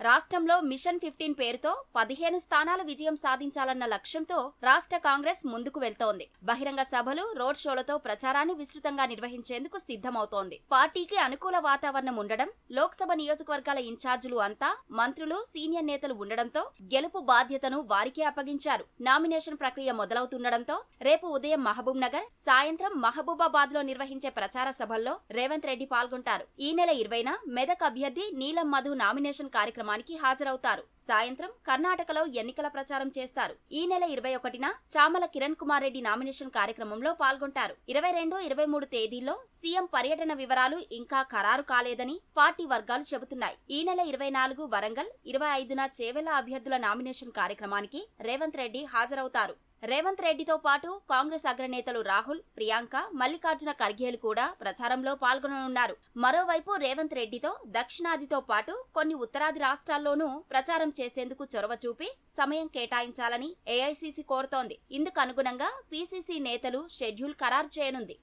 రాష్ట్రంలో machine fifteen పేరుతో పదిహేను స్థానాల విజయం సాధించాలన్న లక్ష్యంతో రాష్ట్ర కాంగ్రెస్ ముందుకు వెళ్తోంది. బహిరంగ సభలు రోడ్ షోలతో ప్రచారాన్ని విస్తృతంగా నిర్వహించేందుకు సిద్ధమవుతోంది. పార్టీకి అనుకూల వాతావరణం ఉండడం లోక్సభ నియోజకవర్గాల ఇన్ఛార్జీలు అంతా మంత్రులు సీనియర్ నేతలు ఉండడంతో గెలుపు బాధ్యతను వారికే అప్పగించారు. నామినేషన్ ప్రక్రియ మొదలవుతుండడంతో రేపు ఉదయం మహబూబ్ నగర్ సాయంత్రం మహబూబాబాద్లో నిర్వహించే ప్రచార సభల్లో రేవంత్ రెడ్డి పాల్గొంటారు. ఈ నెల ఇరవైన మెదక్ అభ్యర్థి నీలం మధు నామినేషన్ కార్యక్రమం కార్యక్రమానికి హాజరవుతారు. సాయంత్రం కర్ణాటకలో ఎన్నికల ప్రచారం చేస్తారు. ఈ నెల ఇరవై ఒకటిన చామల కిరణ్ కుమార్ రెడ్డి నామినేషన్ కార్యక్రమంలో పాల్గొంటారు. ఇరవై రెండు ఇరవై మూడు తేదీల్లో సీఎం పర్యటన వివరాలు ఇంకా ఖరారు కాలేదని పార్టీ వర్గాలు చెబుతున్నాయి. ఈ నెల ఇరవై నాలుగు వరంగల్ ఇరవై ఐదున చేవెల అభ్యర్థుల నామినేషన్ కార్యక్రమానికి రేవంత్ రెడ్డి హాజరవుతారు. రేవంత్ రెడ్డితో పాటు కాంగ్రెస్ అగ్రనేతలు రాహుల్ ప్రియాంక మల్లికార్జున ఖర్గేలు కూడా ప్రచారంలో పాల్గొననున్నారు. మరోవైపు రేవంత్ రెడ్డితో దక్షిణాదితో పాటు కొన్ని ఉత్తరాది రాష్ట్రాల్లోనూ ప్రచారం చేసేందుకు చొరవ చూపి సమయం కేటాయించాలని ఏఐసీసీ కోరుతోంది. ఇందుకు అనుగుణంగా పీసీసీ నేతలు షెడ్యూల్ ఖరారు చేయనుంది.